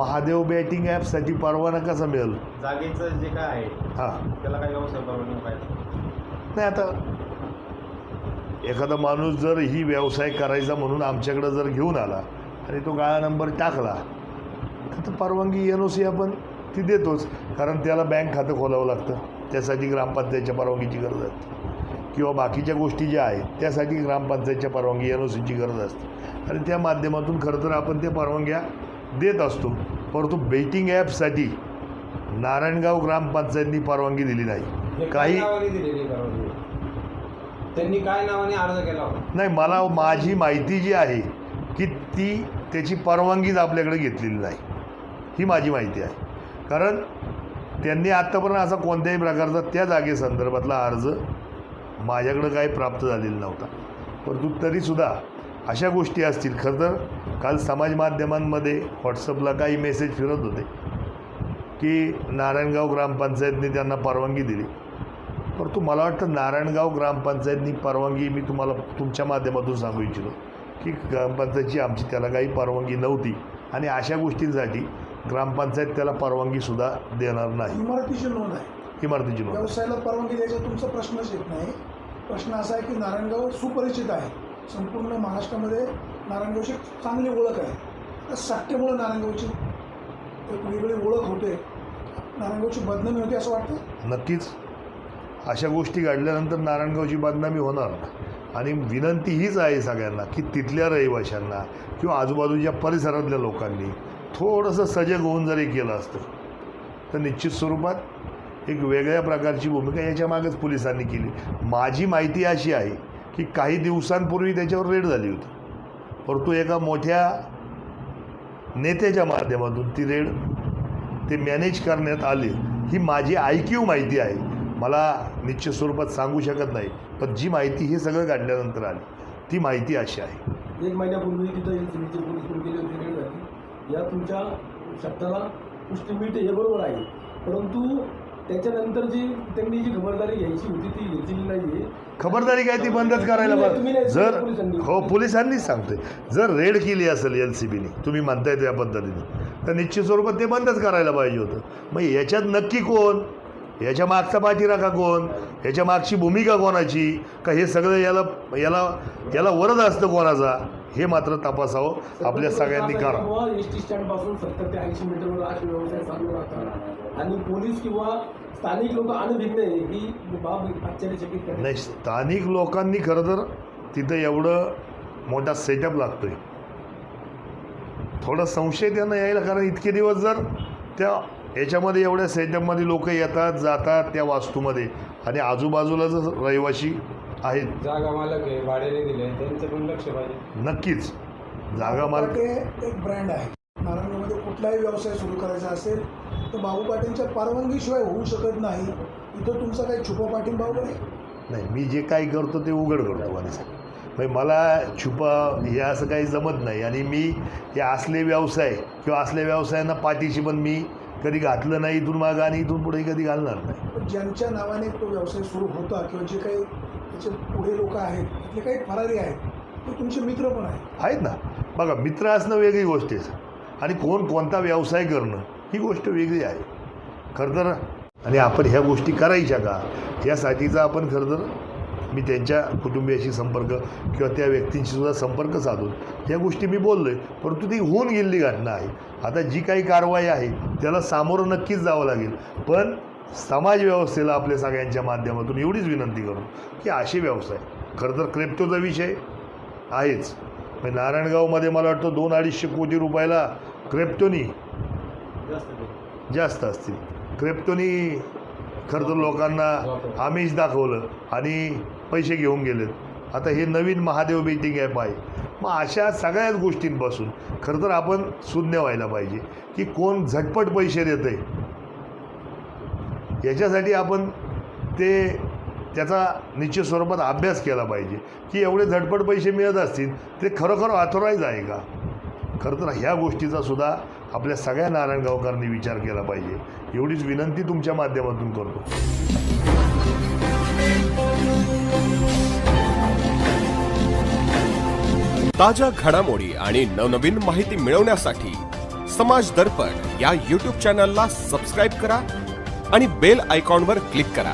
Mahadev batting ॲपसाठी परवाना कसा मिळेल? जागेचं जे काय आहे हां. त्याला काही व्यवसाय परवानगी पाहिजे? नाही आता एखादा माणूस जर ही व्यवसाय करायचा म्हणून आमच्याकडं जर घेऊन आला आणि तो गाळा नंबर टाकला तर तो परवानगी एन ओ सी आपण ती देतोच कारण त्याला बँक खातं खोलावं लागतं. त्यासाठी ग्रामपंचायतच्या परवानगीची गरज असते. किंवा बाकीच्या गोष्टी ज्या आहेत त्यासाठी ग्रामपंचायतच्या परवानगी एन ओ सीची गरज असते. आणि त्या माध्यमातून खरं तर आपण त्या परवानग्या देत असतो. परंतु बेटिंग ॲपसाठी नारायणगाव ग्रामपंचायतनी परवानगी दिली नाही. काही नावाने दिलेली परवानगी? त्यांनी काय नावाने अर्ज केला होता? नाही मला माझी माहिती जी आहे की ती त्याची परवानगीच आपल्याकडे घेतलेली नाही. ही माझी माहिती आहे. कारण त्यांनी आत्तापर्यंत असा कोणत्याही प्रकारचा त्या जागेसंदर्भातला अर्ज माझ्याकडं काही प्राप्त झालेला नव्हता. परंतु तरीसुद्धा अशा गोष्टी असतील खरं तर. काल समाज माध्यमांमध्ये व्हॉट्सअपला काही मेसेज फिरत होते की नारायणगाव ग्रामपंचायतने त्यांना परवानगी दिली. परंतु मला वाटतं नारायणगाव ग्रामपंचायतनी परवानगी मी तुम्हाला तुमच्या माध्यमातून सांगू इच्छितो की ग्रामपंचायतची आमची त्याला काही परवानगी नव्हती आणि अशा गोष्टींसाठी ग्रामपंचायत त्याला परवानगीसुद्धा देणार नाही. इमारतीची नोंद आहे. इमारतीची नोंद. व्यवसायाला परवानगी द्यायचा तुमचा प्रश्नच येत नाही. प्रश्न असा आहे की नारायणगाव सुपरिचित आहे. संपूर्ण महाराष्ट्रामध्ये नारायणगावची चांगली ओळख आहे. त्या सट्टेमुळे नारायणगावची एक वेगळी ओळख होते. नारायणगावची बदनामी होते असं वाटतं? नक्कीच. अशा गोष्टी घडल्यानंतर नारायणगावची बदनामी होणार. आणि विनंती हीच आहे सगळ्यांना की तिथल्या रहिवाशांना किंवा आजूबाजूच्या परिसरातल्या लोकांनी थोडंसं सजग होऊन जरी केलं असतं तर निश्चित स्वरूपात एक वेगळ्या प्रकारची भूमिका याच्या मागेच पोलिसांनी केली. माझी माहिती अशी आहे की काही दिवसांपूर्वी त्याच्यावर रेड झाली होती. परंतु एका मोठ्या नेत्याच्या माध्यमातून ती रेड ते मॅनेज करण्यात आली. ही माझी ऐकीव माहिती आहे. मला निश्चित स्वरूपात सांगू शकत नाही पण जी माहिती हे सगळं काढल्यानंतर आली ती माहिती अशी आहे. एक महिन्यापूर्वी तिथं पोलीस सुरू केली होती रेड झाली. या तुमच्या शब्दाला पुष्टी मिळते हे बरोबर आहे. परंतु त्याच्यानंतर जी त्यांनी जी खबरदारी घ्यायची होती ती घेतलेली नाही आहे खबरदारी काय ती बंदच करायला तुम्ही पाहिजे नाही, जर पोलिसांनी. हो पोलिसांनीच सांगतोय. जर रेड केली असेल एल सी बीने तुम्ही म्हणताय त्या पद्धतीने तर निश्चित स्वरूपात ते बंदच करायला पाहिजे होतं. मग याच्यात नक्की कोण? याच्या मागचा पाठीराखा कोण? याच्या मागची भूमिका कोणाची? का हे सगळं याला याला याला वरद असतं कोणाचा? हे मात्र तपासावं. आपल्या सगळ्यांनी करावं एस टी स्टँडपासून सत्तर ते ऐंशी मीटरवर व्यवसाय चालू राहतात. आणि पोलीस किंवा स्थानिक लोक अनभिज्ञ आहे ही बाब आश्चर्यचकित करते. नाही स्थानिक लोकांनी खरं तर तिथं एवढं मोठा सेटअप लागतोय. थोडा संशय त्यांना यायला कारण इतके दिवस जर त्या याच्यामध्ये एवढ्या सेटअपमध्ये लोक येतात जातात त्या वास्तूमध्ये. आणि आजूबाजूला जर रहिवाशी आहेत. जागा मालक आहे भाड्याने दिले त्यांचं पण लक्ष पाहिजे. नक्कीच. जागा माल ते एक ब्रँड आहे. नारायणगावमध्ये कुठलाही व्यवसाय सुरू करायचा असेल तर बाबू पाटीलच्या परवानगीशिवाय होऊ शकत नाही. इथं तुमचा काही छुपा पाठिंबा वगैरे नाही? मी जे काही करतो ते उघड करतो मला म्हणजे मला छुपा हे असं काही जमत नाही. आणि मी हे असले व्यवसाय किंवा असल्या व्यवसायांना पाठीशी पण मी कधी घातलं नाही इथून मागं आणि इथून पुढे कधी घालणार नाही. ज्यांच्या नावाने तो व्यवसाय सुरू होता किंवा जे काही त्याचे पुढे लोक आहेत त्यातले काही फरारी आहेत ते तुमचे मित्र पण आहेत? आहेत ना. बघा मित्र असणं वेगळी गोष्ट आहे आणि कोण कोणता व्यवसाय करणं ही गोष्ट वेगळी आहे. खरं तर आणि आपण ह्या गोष्टी करायच्या का? यासाठीचा आपण खरं तर मी त्यांच्या कुटुंबियाशी संपर्क किंवा त्या व्यक्तींशी सुद्धा संपर्क साधून या गोष्टी मी बोललो आहे परंतु ती होऊन गेलेली घटना आहे. आता जी काही कारवाई आहे त्याला सामोरं नक्कीच जावं लागेल. पण समाज व्यवस्थेला आपल्या सगळ्यांच्या माध्यमातून एवढीच विनंती करू की असे व्यवसाय. खरं तर क्रेप्टोचा विषय आहेच. म्हणजे नारायणगावमध्ये मला वाटतं दोन अडीचशे कोटी रुपयाला क्रेप्टोनी जास्त असतील. क्रिप्टोनी खरं तर लोकांना आमिष दाखवलं आणि पैसे घेऊन गेलेत. आता हे नवीन महादेव बेटिंग ॲप आहे. मग अशा सगळ्याच गोष्टींपासून खरं तर आपण शून्य व्हायला पाहिजे की कोण झटपट पैसे देतं आहे याच्यासाठी आपण ते त्याचा निश्चित स्वरूपात अभ्यास केला पाहिजे की एवढे झटपट पैसे मिळत असतील ते खरोखर ऑथोराईज आहे का? खरं तर ह्या गोष्टीचा सुद्धा आपल्या सगळ्या नारायणगावकरांनी विचार केला पाहिजे. एवढीच विनंती तुमच्या माध्यमातून करतो. ताज्या घडामोडी आणि नवनवीन माहिती मिळवण्यासाठी समाज दर्पण या यूट्यूब चॅनलला सबस्क्राईब करा आणि बेल आयकॉनवर क्लिक करा.